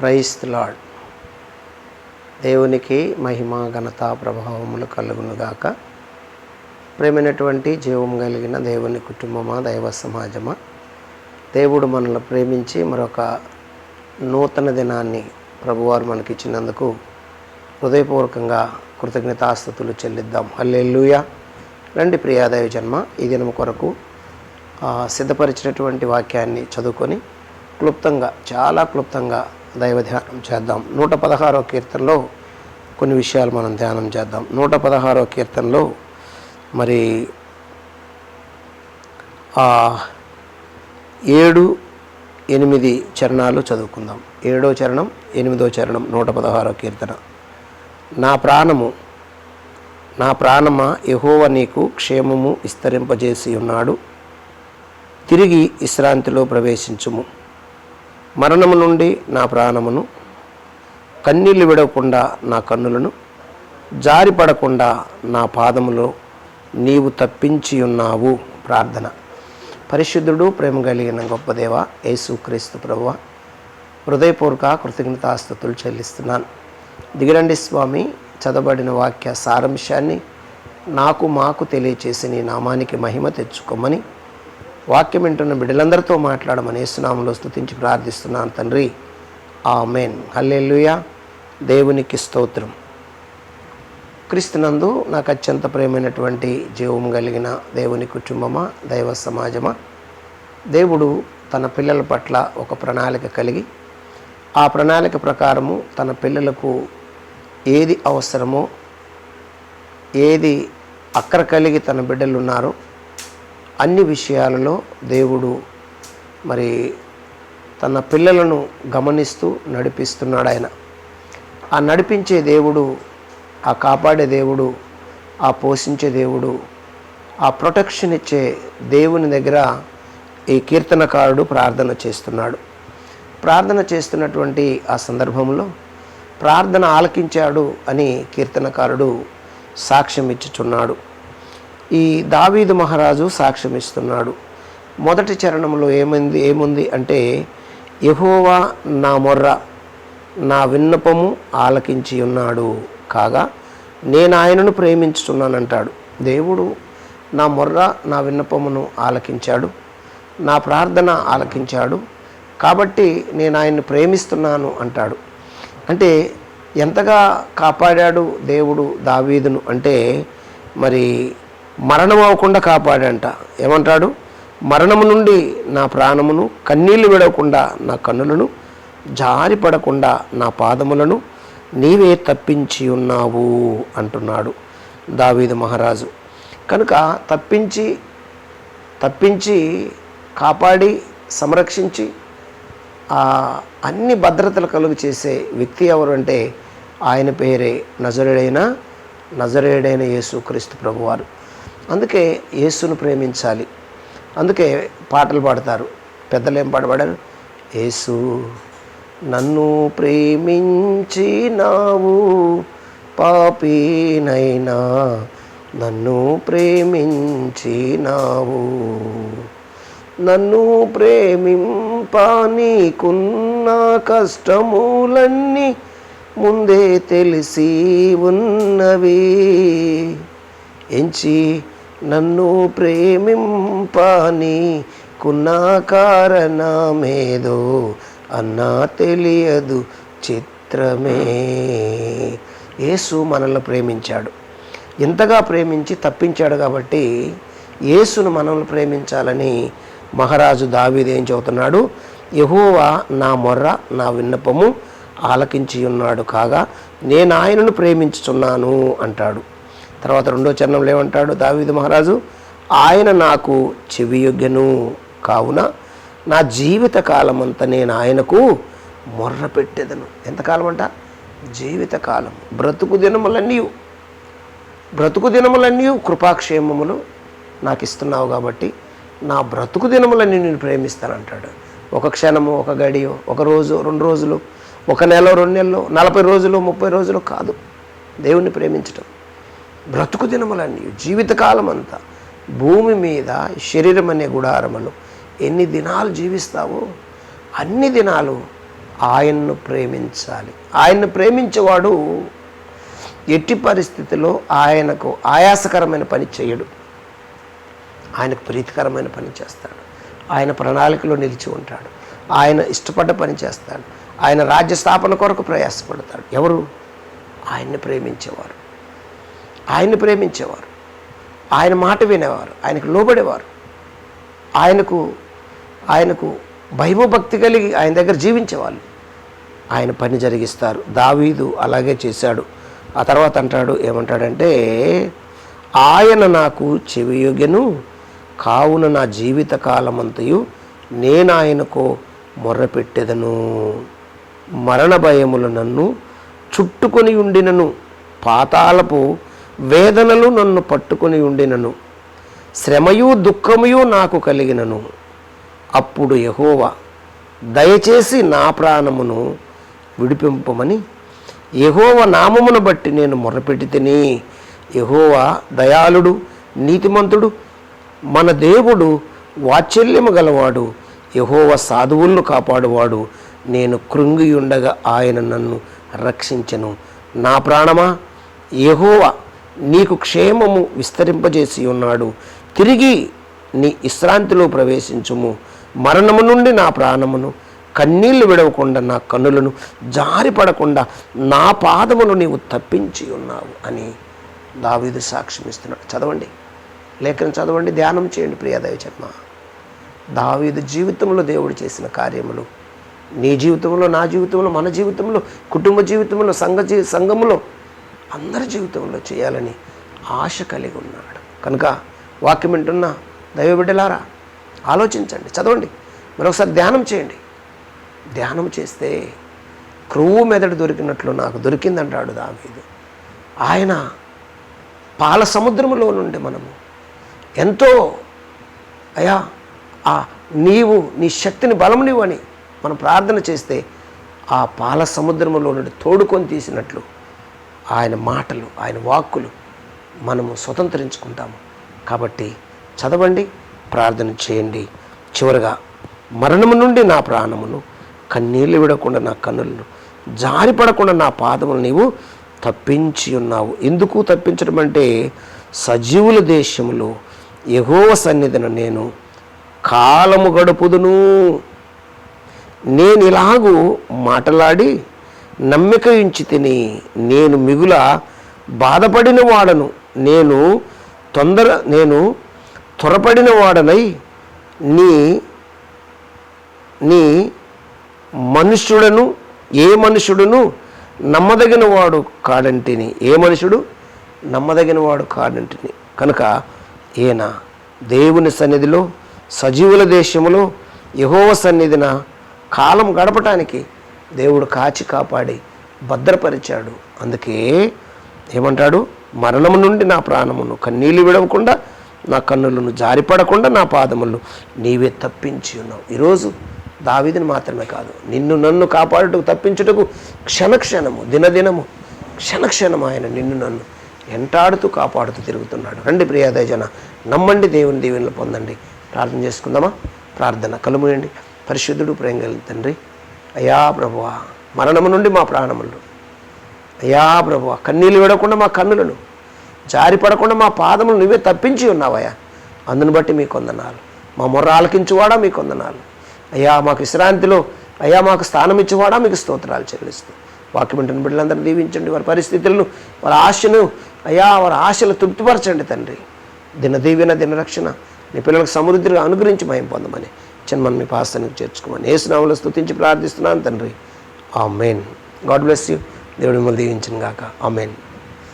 Price lord దేవునికి మహిమ ఘనత ప్రభావములు కలుగునుగాక ప్రేమైనటువంటి జీవం కలిగిన దేవుని కుటుంబమా దైవ సమాజమా? దేవుడు మనల్ని ప్రేమించి మరొక నూతన దినాన్ని ప్రభువారు మనకిచ్చినందుకు హృదయపూర్వకంగా కృతజ్ఞతాస్థుతులు చెల్లిద్దాం. హల్లెలూయా. రండి ప్రియాదేవి జన్మ ఈ దినం కొరకు సిద్ధపరిచినటువంటి వాక్యాన్ని చదువుకొని క్లుప్తంగా చాలా క్లుప్తంగా దైవ ధ్యానం చేద్దాం. నూట పదహారో కీర్తనలో కొన్ని విషయాలు మనం ధ్యానం చేద్దాం. నూట పదహారో కీర్తనలో మరి ఆ, ఏడు ఎనిమిది చరణాలు చదువుకుందాం. ఏడో చరణం ఎనిమిదో చరణం నూట పదహారో కీర్తన. నా ప్రాణము నా ప్రాణమ యహోవ నీకు క్షేమము విస్తరింపజేసి ఉన్నాడు తిరిగి విశ్రాంతిలో ప్రవేశించుము. మరణము నుండి నా ప్రాణమును కన్నీళ్ళు విడవకుండా నా కన్నులను జారిపడకుండా నా పాదములో నీవు తప్పించి ఉన్నావు ప్రార్థన. పరిశుద్ధుడు ప్రేమ కలిగిన గొప్ప దేవ యేసుక్రీస్తు ప్రభువ హృదయపూర్వక కృతజ్ఞతాస్థుతులు చెల్లిస్తున్నాను. దిగిరండి స్వామి చదవబడిన వాక్య సారాంశాన్ని నాకు మాకు తెలియచేసి నీ నామానికి మహిమ తెచ్చుకోమని వాక్యం వింటున్న బిడ్డలందరితో మాట్లాడమని యేసునామంలో స్థుతించి ప్రార్థిస్తున్నాను తండ్రి. ఆ మేన్ హల్లెలూయా. దేవునికి స్తోత్రం. క్రీస్తునందు నాకు అత్యంత ప్రేమైనటువంటి జీవం కలిగిన దేవుని కుటుంబమా దైవ సమాజమా దేవుడు తన పిల్లల పట్ల ఒక ప్రణాళిక కలిగి ఆ ప్రణాళిక ప్రకారము తన పిల్లలకు ఏది అవసరమో ఏది అక్కర కలిగి తన బిడ్డలు ఉన్నారో అన్ని విషయాలలో దేవుడు మరి తన పిల్లలను గమనిస్తూ నడిపిస్తున్నాడు ఆయన. ఆ నడిపించే దేవుడు ఆ కాపాడే దేవుడు ఆ పోషించే దేవుడు ఆ ప్రొటెక్షన్ ఇచ్చే దేవుని దగ్గర ఈ కీర్తనకారుడు ప్రార్థన చేస్తున్నాడు. ప్రార్థన చేస్తున్నటువంటి ఆ సందర్భంలో ప్రార్థన ఆలకించాడు అని కీర్తనకారుడు సాక్ష్యం ఇచ్చుచున్నాడు. ఈ దావీదు మహారాజు సాక్ష్యం ఇస్తున్నాడు మొదటి చరణంలో ఏమైంది ఏముంది అంటే యహోవా నా మొర్ర నా విన్నపము ఆలకించి ఉన్నాడు. కాగా నేను ఆయనను ప్రేమించుతున్నానంటాడు దేవుడు నా మొర్ర నా విన్నపమును ఆలకించాడు నా ప్రార్థన ఆలకించాడు కాబట్టి నేను ఆయన్ని ప్రేమిస్తున్నాను అంటాడు. అంటే ఎంతగా కాపాడాడు దేవుడు దావీదును? అంటే మరి మరణం అవ్వకుండా కాపాడంట. ఏమంటాడు? మరణము నుండి నా ప్రాణమును కన్నీళ్ళు విడవకుండా నా కన్నులను జారిపడకుండా నా పాదములను నీవే తప్పించి ఉన్నావు అంటున్నాడు దావీదు మహారాజు. కనుక తప్పించి తప్పించి కాపాడి సంరక్షించి ఆ అన్ని భద్రతలు కలుగు చేసే వ్యక్తి ఎవరు అంటే ఆయన పేరే నజరుడైన నజరేడైన యేసు క్రీస్తు ప్రభువారు. అందుకే యేసును ప్రేమించాలి. అందుకే పాటలు పాడతారు. పెద్దలు ఏం పాడబడారు యేసు నన్ను ప్రేమించినావు పాపినైనా నన్ను ప్రేమించినావు. నన్ను ప్రేమింపానీకున్న కష్టములన్నీ ముందే తెలిసి ఉన్నవి. ఎంచి నన్ను ప్రేమింపని కున్న కారణమేదో అన్నా తెలియదు చిత్రమే. యేసు మనల్ని ప్రేమించాడు. ఎంతగా ప్రేమించి తప్పించాడు కాబట్టి యేసును మనల్ని ప్రేమించాలని మహారాజు దావీదేం చెబుతున్నాడు? యహోవా నా మొర్ర నా విన్నపము ఆలకించి ఉన్నాడు కాగా నేను ఆయనను ప్రేమించుచున్నాను అంటాడు. తర్వాత రెండో చరణంలో ఏమంటాడు దావీదు మహారాజు ఆయన నాకు చెవియొగ్గెను. కావున నా జీవిత అంతా నేను ఆయనకు మొర్ర పెట్టేదను. ఎంతకాలం అంట జీవితకాలం బ్రతుకు దినములన్నీ బ్రతుకు దినములన్నీ కృపాక్షేమములు నాకు ఇస్తున్నావు కాబట్టి నా బ్రతుకు దినములన్నీ నేను ప్రేమిస్తానంటాడు. ఒక క్షణము ఒక గడియో ఒక రోజు రెండు రోజులు ఒక నెల రెండు నెలలు నలభై రోజులు ముప్పై రోజులు కాదు. దేవుణ్ణి ప్రేమించటం. బ్రతుకు దినములన్నీ జీవితకాలం అంతా భూమి మీద శరీరం అనే గుడారములు. ఎన్ని దినాలు జీవిస్తావో అన్ని దినాలు ఆయన్ను ప్రేమించాలి. ఆయన్ను ప్రేమించేవాడు ఎట్టి పరిస్థితిలో ఆయనకు ఆయాసకరమైన పని చేయడు. ఆయనకు ప్రీతికరమైన పని చేస్తాడు. ఆయన ప్రణాళికలో నిలిచి ఉంటాడు. ఆయన ఇష్టపడ్డ పని చేస్తాడు. ఆయన రాజ్య స్థాపన కొరకు ప్రయాసపడతాడు. ఎవరు? ఆయన్ని ప్రేమించేవారు. ఆయన్ని ప్రేమించేవారు. ఆయన మాట వినేవారు. ఆయనకు లోబడేవారు. ఆయనకు ఆయనకు భయభక్తి కలిగి ఆయన దగ్గర జీవించేవాళ్ళు. ఆయన పని జరిగిస్తారు. దావీదు అలాగే చేశాడు. ఆ తర్వాత అంటాడు ఏమంటాడంటే ఆయన నాకు చెవియొగెను కావున నా జీవిత కాలమంతయు నేను ఆయనకు మొర్రపెట్టెదను. మరణ భయములు నన్ను చుట్టుకొని ఉండినను. పాతాలపు వేదనలు నన్ను పట్టుకొని ఉండినను. శ్రమయు దుఃఖమయు నాకు కలిగినను. అప్పుడు యహోవా దయచేసి నా ప్రాణమును విడిపింపమని యహోవ నామమును బట్టి నేను మొరపెట్టితిని యహోవా దయాళుడు నీతిమంతుడు మన దేవుడు వాత్సల్యము గలవాడు యహోవ సాధువులను కాపాడువాడు నేను కృంగియుండగా ఆయన నన్ను రక్షించను. నా ప్రాణమా? యహోవ నీకు క్షేమము విస్తరింపజేసి ఉన్నాడు. తిరిగి నీ విశ్రాంతిలో ప్రవేశించుము. మరణము నుండి నా ప్రాణమును కన్నీళ్ళు విడవకుండా నా కన్నులను జారిపడకుండా నా పాదమును నీవు తప్పించి ఉన్నావు అని దావీదు సాక్ష్యం ఇస్తున్నాడు. చదవండి. లేఖను చదవండి. ధ్యానం చేయండి ప్రియ దైవచర్మ దావీదు జీవితంలో దేవుడు చేసిన కార్యములు నీ జీవితంలో నా జీవితంలో మన జీవితంలో కుటుంబ జీవితంలో సంఘ జీ సంఘములో అందరి జీవితంలో చేయాలని ఆశ కలిగి ఉన్నాడు. కనుక వాక్యం వింటున్న దైవబిడ్డలారా ఆలోచించండి చదవండి. మరొకసారి ధ్యానం చేయండి. ధ్యానం చేస్తే క్రొవ్వు మెదడు దొరికినట్లు నాకు దొరికిందంటాడు దావీదు. ఆయన పాల సముద్రములో నుండి మనము ఎంతో అయా ఆ నీవు నీ శక్తిని బలం నీవని మనం ప్రార్థన చేస్తే ఆ పాల సముద్రములో నుండి తోడుకొని తీసినట్లు ఆయన మాటలు ఆయన వాక్కులు మనము స్వతంత్రించుకుంటాము. కాబట్టి చదవండి ప్రార్థన చేయండి. చివరగా మరణము నుండి నా ప్రాణమును కన్నీళ్ళు విడకుండా నా కన్నులను జారిపడకుండా నా పాదములు నీవు తప్పించి ఉన్నావు. ఎందుకు తప్పించడం అంటే సజీవుల దేశంలో ఎగోవ సన్నిధిన నేను కాలము గడుపుదును. నేను ఇలాగూ మాటలాడి నమ్మిక ఉంచి తిని నేను మిగుల బాధపడిన వాడను నేను తొందర నేను త్వరపడిన వాడనై నీ నీ మనుష్యుడను ఏ మనుషుడును నమ్మదగిన వాడు కాడంటిని. ఏ మనుషుడు నమ్మదగిన వాడు కాడంటిని. కనుక ఈయన దేవుని సన్నిధిలో సజీవుల దేశంలో యహోవ సన్నిధిన కాలం గడపటానికి దేవుడు కాచి కాపాడి భద్రపరిచాడు. అందుకే ఏమంటాడు? మరణము నుండి నా ప్రాణమును కన్నీళ్ళు విడవకుండా నా కన్నులను జారిపడకుండా నా పాదములు నీవే తప్పించి ఉన్నావు. ఈరోజు దావిదిని మాత్రమే కాదు నిన్ను నన్ను కాపాడుటకు తప్పించుటకు క్షణక్షణము దినదినము క్షణక్షణం ఆయన నిన్ను నన్ను ఎంటాడుతూ కాపాడుతూ తిరుగుతున్నాడు. రండి ప్రియాదయజన నమ్మండి దేవుని దీవెనలు పొందండి. ప్రార్థన చేసుకుందామా? ప్రార్థన కలుముయండి పరిశుద్ధుడు ప్రేమ తండ్రి అయ్యా ప్రభువా మరణము నుండి మా ప్రాణములు. అయ్యా ప్రభువా కన్నీళ్ళు విడకుండా మా కన్నులను జారిపడకుండా మా పాదములు నువ్వే తప్పించి ఉన్నావయ్యా. అందును బట్టి మీ కొందనాలు. మా మొర్ర ఆలకించువాడా మీ కొందనాలు. అయ్యా మాకు విశ్రాంతిలో అయ్యా మాకు స్థానం ఇచ్చేవాడా మీకు స్తోత్రాలు చెల్లిస్తూ. వాక్యం వింటున్న బిడ్డలందరూ దీవించండి. వారి పరిస్థితులను వారి ఆశను అయ్యా వారి ఆశలు తృప్తిపరచండి తండ్రి. దిన దీవెన దినరక్షణ నీ పిల్లలకు సమృద్ధిగా అనుగ్రహించి మయం పొందమని చిన్న మీ పాస్తానికి చేర్చుకోమని ఏసునామలో స్థుతించి ప్రార్థిస్తున్నాను తండ్రి. ఆ మెయిన్ గాడ్ బ్లెస్ యూ. దేవుడి మిమ్మల్ని దీవించిన గాక ఆ మెయిన్